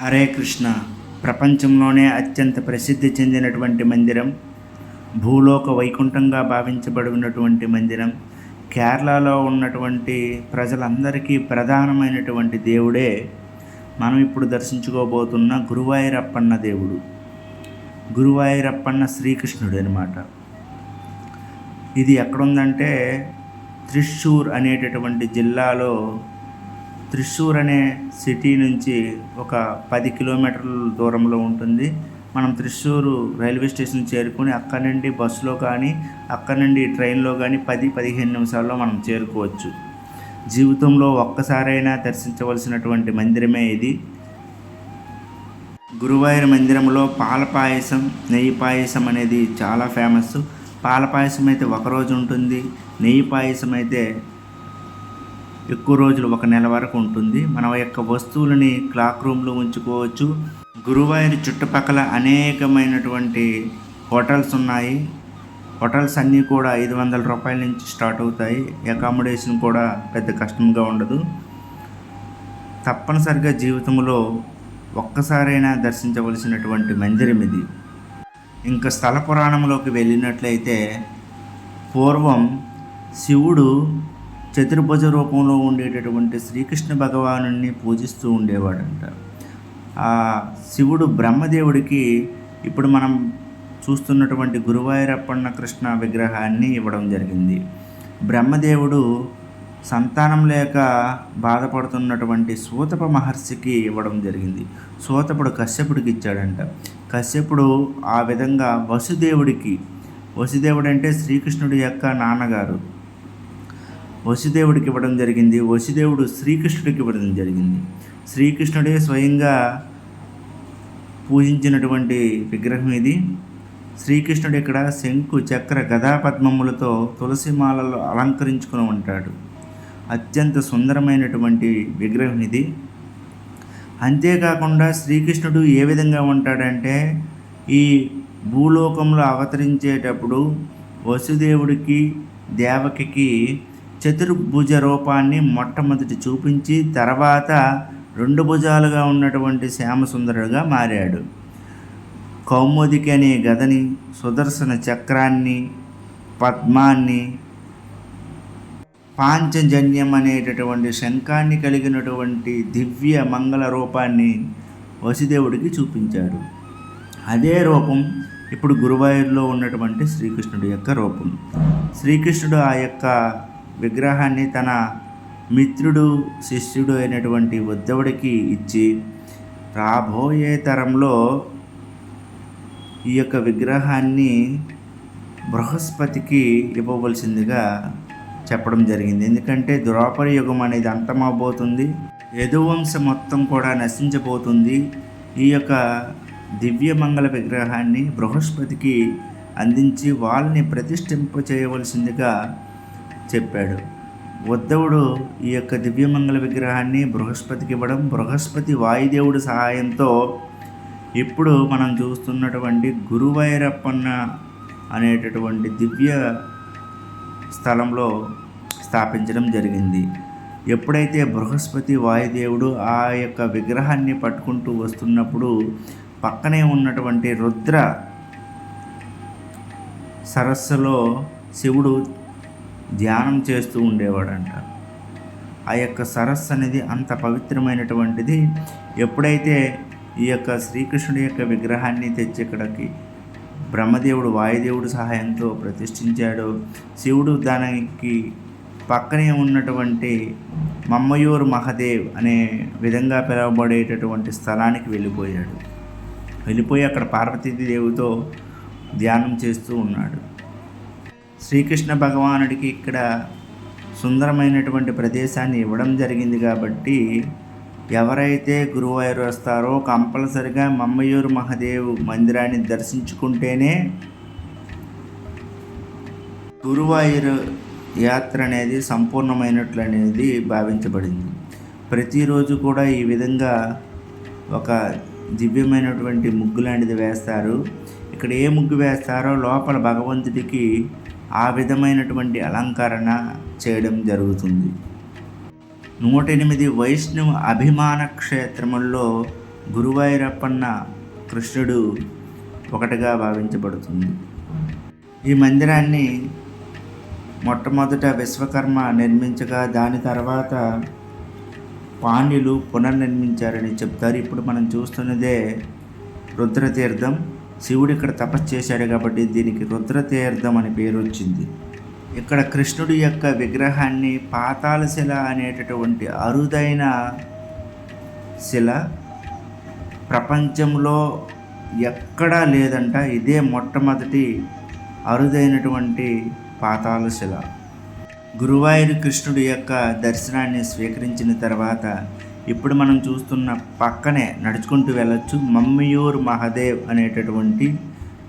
హరే కృష్ణ. ప్రపంచంలోనే అత్యంత ప్రసిద్ధి చెందినటువంటి మందిరం భూలోక వైకుంఠంగా భావించబడినటువంటి మందిరం కేరళలో ఉన్నటువంటి ప్రజలందరికీ ప్రధానమైనటువంటి దేవుడే. మనం ఇప్పుడు దర్శించుకోబోతున్న గురువాయూరప్పన్న దేవుడు. గురువాయూరప్పన్న శ్రీకృష్ణుడు అనమాట ఇది ఎక్కడుందంటే త్రిశూర్ అనేటటువంటి జిల్లాలో త్రిశూర్ అనే సిటీ నుంచి ఒక పది కిలోమీటర్ల దూరంలో ఉంటుంది. మనం త్రిశూరు రైల్వే స్టేషన్ చేరుకొని అక్కడ నుండి బస్సులో కానీ అక్కడ నుండి ట్రైన్లో కానీ పది పదిహేను నిమిషాల్లో మనం చేరుకోవచ్చు. జీవితంలో ఒక్కసారైనా దర్శించవలసినటువంటి మందిరమే ఇది. గురువాయూర్ మందిరంలో పాల పాయసం నెయ్యి పాయసం అనేది చాలా ఫేమస్ పాల పాయసం అయితే ఒకరోజు ఉంటుంది. నెయ్యి పాయసం అయితే ఎక్కువ రోజులు ఒక నెల వరకు ఉంటుంది. మన యొక్క వస్తువులని క్లాక్ రూమ్లో ఉంచుకోవచ్చు. గురువాయూర్ చుట్టుపక్కల అనేకమైనటువంటి హోటల్స్ ఉన్నాయి. హోటల్స్ అన్నీ కూడా ఐదు వందల రూపాయల నుంచి స్టార్ట్ అవుతాయి. అకామిడేషన్ కూడా పెద్ద కష్టంగా ఉండదు. తప్పనిసరిగా జీవితంలో ఒక్కసారైనా దర్శించవలసినటువంటి మందిరం ఇది. ఇంకా స్థల పురాణంలోకి వెళ్ళినట్లయితే పూర్వం శివుడు చతుర్భుజ రూపంలో ఉండేటటువంటి శ్రీకృష్ణ భగవాను పూజిస్తూ ఉండేవాడంట. ఆ శివుడు బ్రహ్మదేవుడికి ఇప్పుడు మనం చూస్తున్నటువంటి గురువాయూరప్పన్న కృష్ణ విగ్రహాన్ని ఇవ్వడం జరిగింది. బ్రహ్మదేవుడు సంతానం లేక బాధపడుతున్నటువంటి సూతప మహర్షికి ఇవ్వడం జరిగింది. సూతపుడు కశ్యపుడికి ఇచ్చాడంట. కశ్యపుడు ఆ విధంగా వసుదేవుడికి వసుదేవుడు అంటే శ్రీకృష్ణుడి యొక్క నాన్నగారు. వసుదేవుడికి ఇవ్వడం జరిగింది. వసుదేవుడు శ్రీకృష్ణుడికి ఇవ్వడం జరిగింది. శ్రీకృష్ణుడే స్వయంగా పూజించినటువంటి విగ్రహం ఇది. శ్రీకృష్ణుడు ఇక్కడ శంకు చక్ర గదాపద్మములతో తులసిమాలలో అలంకరించుకుని ఉంటాడు. అత్యంత సుందరమైనటువంటి విగ్రహం ఇది. అంతేకాకుండా శ్రీకృష్ణుడు ఏ విధంగా ఉంటాడంటే ఈ భూలోకంలో అవతరించేటప్పుడు వసుదేవుడికి దేవకికి చతుర్భుజ రూపాన్ని మొట్టమొదటి చూపించి తర్వాత రెండు భుజాలుగా ఉన్నటువంటి శ్యామసుందరుడుగా మారాడు. కౌముదికి అనే గదని సుదర్శన చక్రాన్ని పద్మాన్ని పాంచజన్యం అనేటటువంటి శంఖాన్ని కలిగినటువంటి దివ్య మంగళ రూపాన్ని వసుదేవుడికి చూపించాడు. అదే రూపం ఇప్పుడు గురువాయూరులో ఉన్నటువంటి శ్రీకృష్ణుడి యొక్క రూపం. శ్రీకృష్ణుడు ఆ యొక్క విగ్రహాన్ని తన మిత్రుడు శిష్యుడు అయినటువంటి ఉద్ధవుడికి ఇచ్చి రాబోయే తరంలో ఈ యొక్క విగ్రహాన్ని బృహస్పతికి ఇవ్వవలసిందిగా చెప్పడం జరిగింది. ఎందుకంటే ద్రోపర యుగం అనేది అంతమవబోతుంది యదువంశం మొత్తం కూడా నశించబోతుంది. ఈ యొక్క దివ్యమంగళ విగ్రహాన్ని బృహస్పతికి అందించి వాళ్ళని ప్రతిష్ఠింప చేయవలసిందిగా చెప్పాడు. ఉద్ధవుడు ఈ యొక్క దివ్యమంగళ విగ్రహాన్ని బృహస్పతికి ఇవ్వడం బృహస్పతి వాయుదేవుడి సహాయంతో ఇప్పుడు మనం చూస్తున్నటువంటి గురువైరప్పన్న అనేటటువంటి దివ్య స్థలంలో స్థాపించడం జరిగింది. ఎప్పుడైతే బృహస్పతి వాయుదేవుడు ఆ యొక్క విగ్రహాన్ని పట్టుకుంటూ వస్తున్నప్పుడు పక్కనే ఉన్నటువంటి రుద్ర సరస్సులో శివుడు ధ్యానం చేస్తూ ఉండేవాడంట. ఆ యొక్క సరస్సు అనేది అంత పవిత్రమైనటువంటిది. ఎప్పుడైతే ఈ యొక్క శ్రీకృష్ణుడి యొక్క విగ్రహాన్ని తెచ్చి ఇక్కడికి బ్రహ్మదేవుడు వాయుదేవుడు సహాయంతో ప్రతిష్ఠించాడు శివుడు దానికి పక్కనే ఉన్నటువంటి మమ్మయూరు మహదేవ్ అనే విధంగా పిలువబడేటటువంటి స్థలానికి వెళ్ళిపోయాడు. వెళ్ళిపోయి అక్కడ పార్వతీదేవితో ధ్యానం చేస్తూ ఉన్నాడు. శ్రీకృష్ణ భగవానుడికి ఇక్కడ సుందరమైనటువంటి ప్రదేశాన్ని ఇవ్వడం జరిగింది కాబట్టి ఎవరైతే గురువాయూరు వస్తారో కంపల్సరిగా మమ్మయూరు మహదేవ్ మందిరాన్ని దర్శించుకుంటేనే గురువాయూరు యాత్ర అనేది సంపూర్ణమైనట్లు అనేది భావించబడింది. ప్రతిరోజు కూడా ఈ విధంగా ఒక దివ్యమైనటువంటి ముగ్గు లాంటిది వేస్తారు. ఇక్కడ ఏ ముగ్గు వేస్తారో లోపల భగవంతుడికి ఆ విధమైనటువంటి అలంకరణ చేయడం జరుగుతుంది. నూట ఎనిమిది వైష్ణవ అభిమాన క్షేత్రముల్లో గురువైరప్పన్న కృష్ణుడు ఒకటిగా భావించబడుతుంది. ఈ మందిరాన్ని మొట్టమొదట విశ్వకర్మ నిర్మించగా దాని తర్వాత పాండ్యులు పునర్నిర్మించారని చెప్తారు. ఇప్పుడు మనం చూస్తున్నదే రుద్రతీర్థం. శివుడు ఇక్కడ తపస్సు చేశాడు కాబట్టి దీనికి రుద్రతీర్థం అని పేరు వచ్చింది. ఇక్కడ కృష్ణుడి యొక్క విగ్రహాన్ని పాతాల శిల అనేటటువంటి అరుదైన శిల ప్రపంచంలో ఎక్కడా లేదంట. ఇదే మొట్టమొదటి అరుదైనటువంటి పాతాళ శిల. గురువాయూరు కృష్ణుడి యొక్క దర్శనాన్ని స్వీకరించిన తర్వాత ఇప్పుడు మనం చూస్తున్న పక్కనే నడుచుకుంటూ వెళ్ళొచ్చు. మమ్మియూర్ మహదేవ్ అనేటటువంటి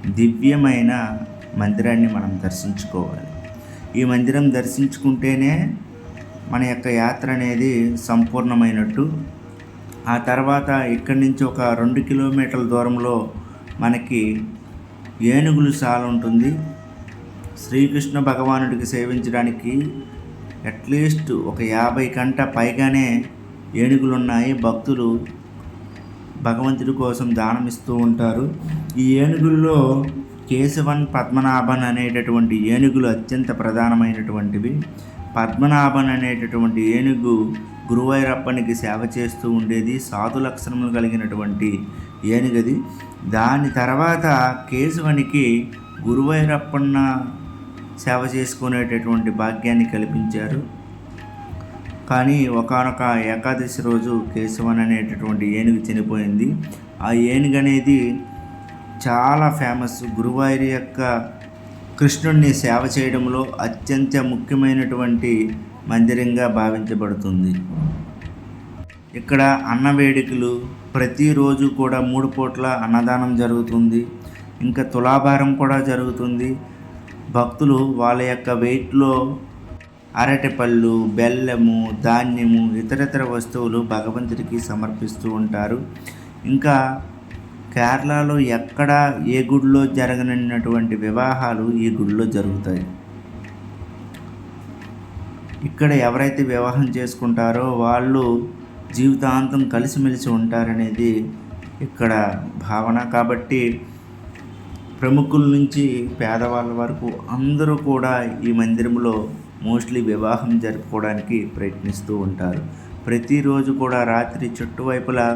దివ్యమైన మందిరాన్ని మనం దర్శించుకోవాలి. ఈ మందిరం దర్శించుకుంటేనే మన యొక్క యాత్ర అనేది సంపూర్ణమైనట్టు. ఆ తర్వాత ఇక్కడి నుంచి ఒక రెండు కిలోమీటర్ల దూరంలో మనకి ఏనుగులు సాల ఉంటుంది. శ్రీకృష్ణ భగవానుడికి సేవించడానికి అట్లీస్ట్ ఒక యాభై గంట పైగానే ఏనుగులు ఉన్నాయి భక్తులు భగవంతుడి కోసం దానం ఇస్తూ ఉంటారు. ఈ ఏనుగుల్లో కేశవన్ పద్మనాభన్ అనేటటువంటి ఏనుగులు అత్యంత ప్రధానమైనటువంటివి. పద్మనాభన్ అనేటటువంటి ఏనుగు గురువైరప్పనికి సేవ చేస్తూ ఉండేది. సాధు లక్షణములు కలిగినటువంటి ఏనుగది. దాని తర్వాత కేశవనికి గురువైరప్పన్న సేవ చేసుకునేటటువంటి భాగ్యాన్ని కల్పించారు. కానీ ఒకనొక ఏకాదశి రోజు కేశవన్ అనేటటువంటి ఏనుగు చనిపోయింది. ఆ ఏనుగు అనేది చాలా ఫేమస్. గురువారి యొక్క కృష్ణుడిని సేవ చేయడంలో అత్యంత ముఖ్యమైనటువంటి మందిరంగా భావించబడుతుంది. ఇక్కడ అన్న వేడుకలు ప్రతిరోజు కూడా మూడు పూట్ల అన్నదానం జరుగుతుంది. ఇంకా తులాభారం కూడా జరుగుతుంది. భక్తులు వాళ్ళ యొక్క వెయిట్లో అరటిపళ్ళు బెల్లము ధాన్యము ఇతరితర వస్తువులు భగవంతుడికి సమర్పిస్తూ ఉంటారు. ఇంకా కేరళలో ఎక్కడ ఏ గుడిలో జరగనటువంటి వివాహాలు ఈ గుడిలో జరుగుతాయి. ఇక్కడ ఎవరైతే వివాహం చేసుకుంటారో వాళ్ళు జీవితాంతం కలిసిమెలిసి ఉంటారనేది ఇక్కడ భావన. కాబట్టి ప్రముఖుల నుంచి పేదవాళ్ళ వరకు అందరూ కూడా ఈ మందిరంలో మోస్ట్లీ వివాహం జరుపుకోవడానికి ప్రయత్నిస్తూ ఉంటారు. ప్రతిరోజు కూడా రాత్రి చుట్టువైపులా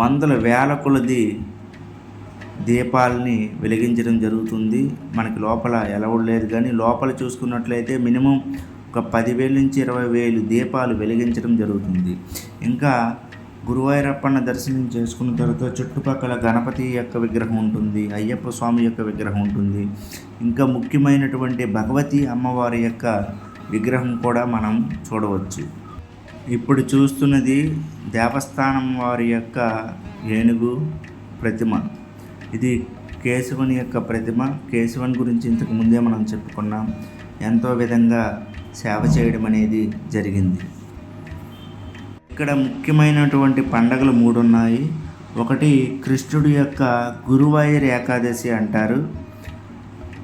వందల వేల కొలది దీపాలని వెలిగించడం జరుగుతుంది. మనకి లోపల ఎలవడు లేదు కానీ లోపల చూసుకున్నట్లయితే మినిమం ఒక పదివేల నుంచి ఇరవై వేలు దీపాలు వెలిగించడం జరుగుతుంది. ఇంకా గురువాయూరప్పన్న దర్శనం చేసుకున్న తర్వాత చుట్టుపక్కల గణపతి యొక్క విగ్రహం ఉంటుంది అయ్యప్ప స్వామి యొక్క విగ్రహం ఉంటుంది. ఇంకా ముఖ్యమైనటువంటి భగవతి అమ్మవారి యొక్క విగ్రహం కూడా మనం చూడవచ్చు. ఇప్పుడు చూస్తున్నది దేవస్థానం వారి యొక్క ఏనుగు ప్రతిమ. ఇది కేశవుని యొక్క ప్రతిమ. కేశవన్ గురించి ఇంతకు ముందే మనం చెప్పుకున్నాం. ఎంతో విధంగా సేవ చేయడం అనేది జరిగింది. ఇక్కడ ముఖ్యమైనటువంటి పండగలు మూడు ఉన్నాయి ఒకటి కృష్ణుడి యొక్క గురువాయూర్ ఏకాదశి అంటారు.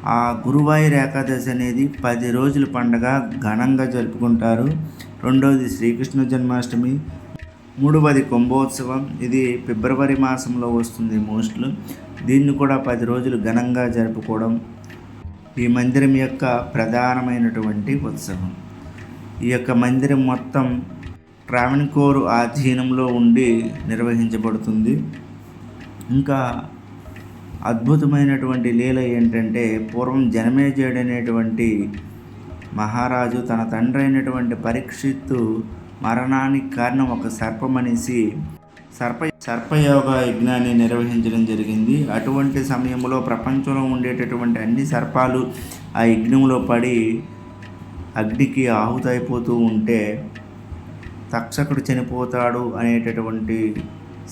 ఆ గురువాయూర్ ఏకాదశి అనేది పది రోజుల పండగ ఘనంగా జరుపుకుంటారు. రెండవది శ్రీకృష్ణ జన్మాష్టమి. మూడవది కుంభోత్సవం. ఇది ఫిబ్రవరి మాసంలో వస్తుంది మోస్ట్లు. దీన్ని కూడా పది రోజులు ఘనంగా జరుపుకోవడం ఈ మందిరం యొక్క ప్రధానమైనటువంటి ఉత్సవం. ఈ యొక్క మందిరం మొత్తం ట్రావెన్కోర్ ఆధీనంలో ఉండి నిర్వహించబడుతుంది. ఇంకా అద్భుతమైనటువంటి లీల ఏంటంటే పూర్వం జనమేజయుడు అనేటువంటి మహారాజు తన తండ్రి అయినటువంటి పరీక్షిత్తు మరణానికి కారణం ఒక సర్పమనేసి సర్ప సర్పయోగ యజ్ఞాన్ని నిర్వహించడం జరిగింది. అటువంటి సమయంలో ప్రపంచంలో ఉండేటటువంటి అన్ని సర్పాలు ఆ యజ్ఞంలో పడి అగ్నికి ఆహుతైపోతూ ఉంటే తక్షకుడు చనిపోతాడు అనేటటువంటి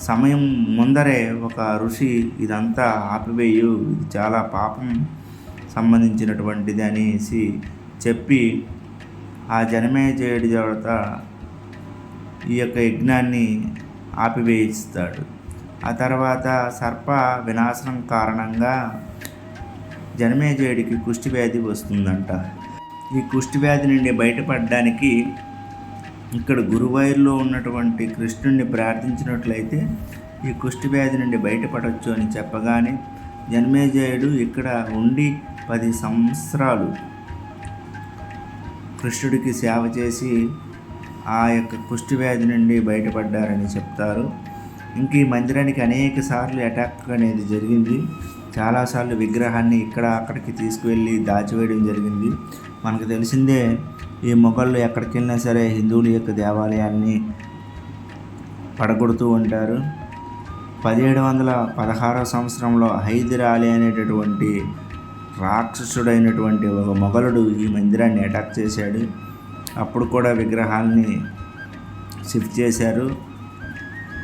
సమయం ముందరే ఒక ఋషి ఇదంతా ఆపివేయు. ఇది చాలా పాపం సంబంధించినటువంటిది అనేసి చెప్పి ఆ జనమేజయుడి తర్వాత ఈ యొక్క యజ్ఞాన్ని ఆపివేయిస్తాడు. ఆ తర్వాత సర్ప వినాశనం కారణంగా జనమేజయుడికి కుష్టి వ్యాధి వస్తుందంట. ఈ కుష్టి వ్యాధి నుండి బయటపడడానికి ఇక్కడ గురువాయూరులో ఉన్నటువంటి కృష్ణుడిని ప్రార్థించినట్లయితే ఈ కుష్టి వ్యాధి నుండి బయటపడవచ్చు అని చెప్పగానే జన్మేజయుడు ఇక్కడ ఉండి పది సంవత్సరాలు కృష్ణుడికి సేవ చేసి ఆ యొక్క కుష్టి వ్యాధి నుండి బయటపడ్డారని చెప్తారు. ఇంక ఈ మందిరానికి అనేక సార్లు అటాక్ అనేది జరిగింది. చాలాసార్లు విగ్రహాన్ని ఇక్కడ అక్కడికి తీసుకువెళ్ళి దాచివేయడం జరిగింది. మనకు తెలిసిందే ఈ మొఘళ్ళు ఎక్కడికి వెళ్ళినా సరే హిందువుల యొక్క దేవాలయాన్ని పడగొడుతూ ఉంటారు. పదిహేడు వందల పదహారవ సంవత్సరంలో హైదర్ అలీ అనేటటువంటి రాక్షసుడైనటువంటి ఒక మొఘలుడు ఈ మందిరాన్ని అటాక్ చేశాడు. అప్పుడు కూడా విగ్రహాల్ని షిఫ్ట్ చేశారు.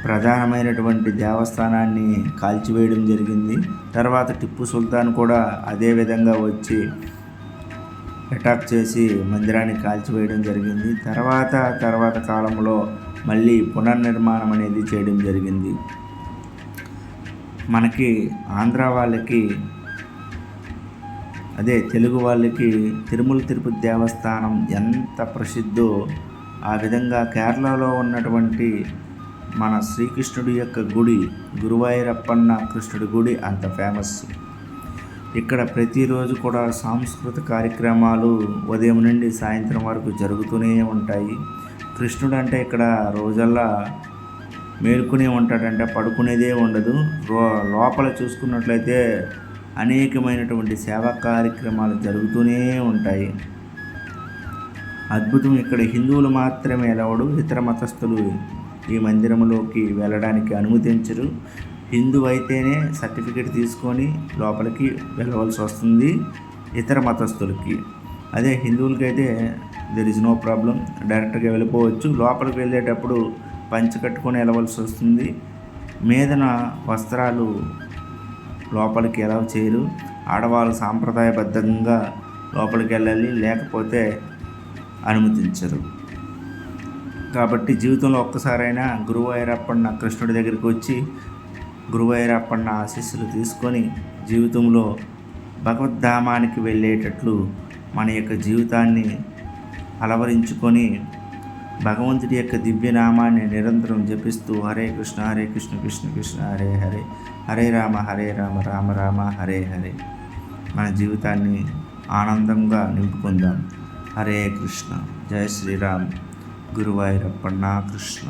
ప్రధానమైనటువంటి దేవస్థానాన్ని కాల్చివేయడం జరిగింది. తర్వాత టిప్పు సుల్తాన్ కూడా అదే విధంగా వచ్చి అటాక్ చేసి మందిరాన్ని కాల్చివేయడం జరిగింది. తర్వాత తర్వాత కాలంలో మళ్ళీ పునర్నిర్మాణం అనేది చేయడం జరిగింది. మనకి ఆంధ్ర వాళ్ళకి అదే తెలుగు వాళ్ళకి తిరుమల తిరుపతి దేవస్థానం ఎంత ప్రసిద్ధో ఆ విధంగా కేరళలో ఉన్నటువంటి మన శ్రీకృష్ణుడి యొక్క గుడి గురువాయూరప్పన్న కృష్ణుడి గుడి అంత ఫేమస్ ఇక్కడ ప్రతిరోజు కూడా సాంస్కృతిక కార్యక్రమాలు ఉదయం నుండి సాయంత్రం వరకు జరుగుతూనే ఉంటాయి. కృష్ణుడు అంటే ఇక్కడ రోజల్లా మేలుకునే ఉంటాడంటే పడుకునేదే ఉండదు. లోపల చూసుకున్నట్లయితే అనేకమైనటువంటి సేవా కార్యక్రమాలు జరుగుతూనే ఉంటాయి. అద్భుతం ఇక్కడ హిందువులు మాత్రమే ఎలవడు ఇతర మతస్థులు ఈ మందిరంలోకి వెళ్ళడానికి అనుమతించరు. హిందూ అయితేనే సర్టిఫికేట్ తీసుకొని లోపలికి వెళ్ళవలసి వస్తుంది ఇతర మతస్థులకి. అదే హిందువులకైతే దెర్ ఇస్ నో ప్రాబ్లం డైరెక్ట్గా వెళ్ళిపోవచ్చు. లోపలికి వెళ్ళేటప్పుడు పంచి కట్టుకొని వెళ్ళవలసి వస్తుంది. మీదన వస్త్రాలు లోపలికి ఎలా చేయరు. ఆడవాళ్ళు సాంప్రదాయబద్ధంగా లోపలికి వెళ్ళాలి లేకపోతే అనుమతించరు. కాబట్టి జీవితంలో ఒక్కసారైనా గురువాయూరప్పన్న కృష్ణుడి దగ్గరికి వచ్చి గురువాయూరప్పన్న ఆశీస్సులు తీసుకొని జీవితంలో భగవద్ధామానికి వెళ్ళేటట్లు మన యొక్క జీవితాన్ని అలవరించుకొని భగవంతుడి యొక్క దివ్యనామాన్ని నిరంతరం జపిస్తూ హరే కృష్ణ హరే కృష్ణ కృష్ణ కృష్ణ హరే హరే హరే రామ హరే రామ రామ రామ హరే హరే. మన జీవితాన్ని ఆనందంగా నింపుకుందాం. హరే కృష్ణ. జయ శ్రీరామ్. గురువాయూరప్ప నా కృష్ణ